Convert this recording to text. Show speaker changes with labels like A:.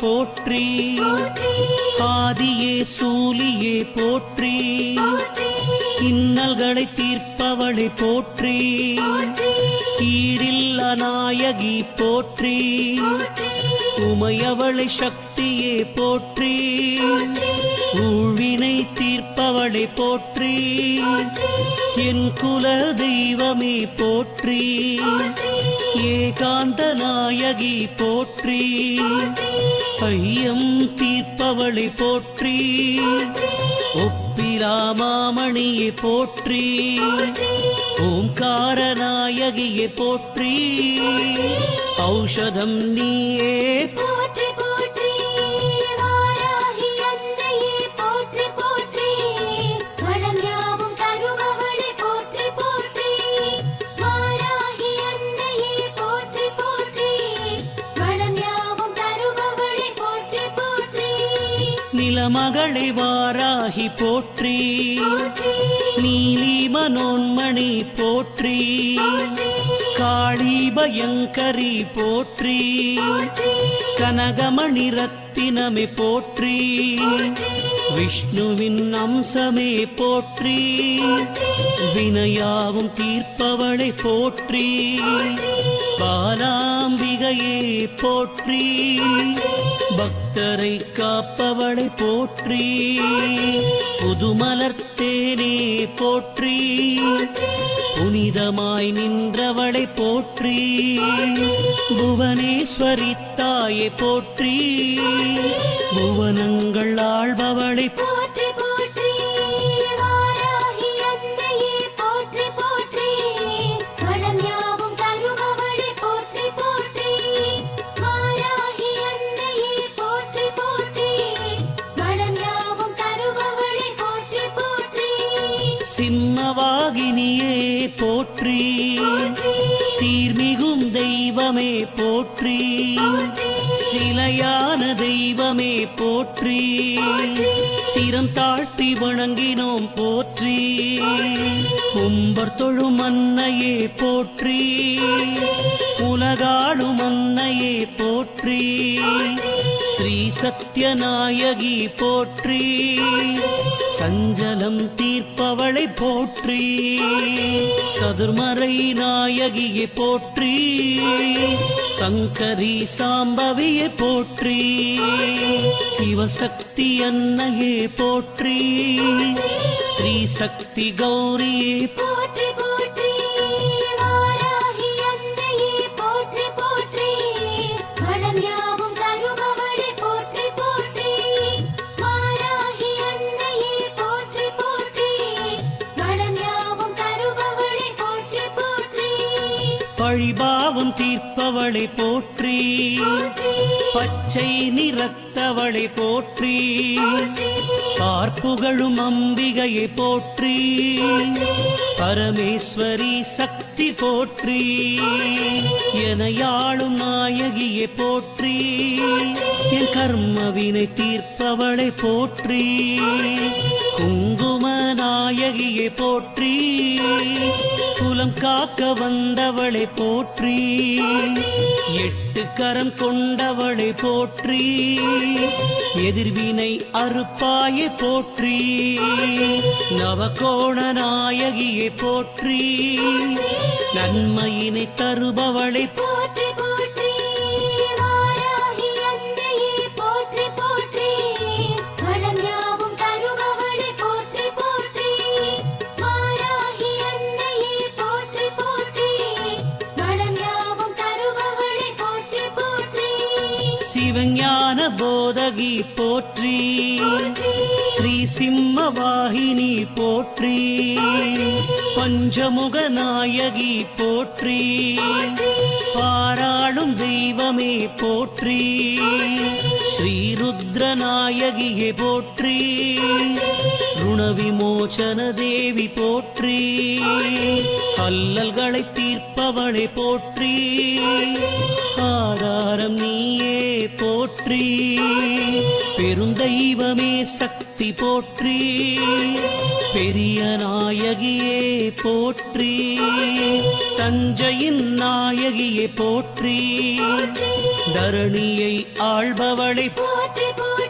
A: போற்றி. ஆதியே சூலியே போற்றி. இன்னல்களை தீர்ப்பவளை போற்றி. கீழில் அநாயகி போற்றி. உமையவளை சக்தியே போற்றி. ஊழ்வினை தீர்ப்பவளை போற்றி. என் குல தெய்வமே போற்றி. ஏகாந்த நாயகி போற்றி. ஐயம் தீர்ப்பவளை போற்றி. ஒப்பிலாமாமணியை போற்றி. ஓங்காரநாயகியை போற்றி. ஔஷதம் நீயே நிலமகளை வாராகி போற்றி நீலி மனோன்மணி போற்றி காளி பயங்கரி போற்றி கனகமணி ரத்தினமே போற்றி விஷ்ணுவின் அம்சமே போற்றி. வினையாவும் தீர்ப்பவளை போற்றி. பாலாம்பிகையே போற்றி. பக்தரை காப்பவளை போற்றி. புதுமலர்த்தேனே போற்றி. புனிதமாய் நின்றவளை போற்றி. புவனேஸ்வரி தாயை போற்றி. புவனங்கள் ஆள்பவளை
B: போற்றி போற்றி வாராகி அன்னையே போற்றி போற்றி. வளம் யாவும் தருபவளே போற்றி போற்றி. வாராகி அன்னையே போற்றி போற்றி. வளம் யாவும் தருபவளே போற்றி போற்றி.
A: சிம்மவாகினியே போற்றி. சீர்மிகும் தெய்வமே போற்றி. சிலையான தெய்வமே போற்றி. சிரம் தாழ்த்தி வணங்கினோம் போற்றி. கும்பர் தொழும் அன்னையே போற்றி. உலகாளும் அன்னையே போற்றி. ஸ்ரீ சத்யநாயகி போற்றி. சஞ்சலம் தீர்ப்பவளை போற்றி சதுர்மறை நாயகியை போற்றி சங்கரி சாம்பவியை போற்றி சிவசக்தி அன்னையே போற்றி ஸ்ரீ சக்தி கௌரியே
B: போற்றி.
A: பழிபாவம் தீர்ப்பவளை போற்றி. பச்சை நிறத்தவளை போற்றி. பார்ப்புகழும் அம்பிகையை போற்றி. பரமேஸ்வரி சக்தி போற்றி. எனையாளும் நாயகியை போற்றி. என் கர்மவினை தீர்ப்பவளை போற்றி. குங்கும நாயகியை போற்றி. குலம் காக்க வந்தவளை போற்றி. எட்டு கரம் கொண்டவளை போற்றி எதிர்வினை அருப்பாயை போற்றி நவகோண நாயகியை போற்றி நன்மையினை தருபவளை
B: போற்றி.
A: சிவஞான போதகி போற்றி. ஸ்ரீ சிம்மவாகினி போற்றி. பஞ்சமுக நாயகி போற்றி. பாராளும் தெய்வமே போற்றி. ஸ்ரீருத்ர நாயகியே போற்றி. ருணவிமோச்சன தேவி போற்றி. அல்லல்களை அவளை போற்றி. ஆதாரம் நீயே போற்றி. பெருந்தெய்வமே சக்தி போற்றி. பெரிய நாயகியே போற்றி. தஞ்சையின் நாயகியே போற்றி. தரணியை ஆள்பவளை
B: போற்றி.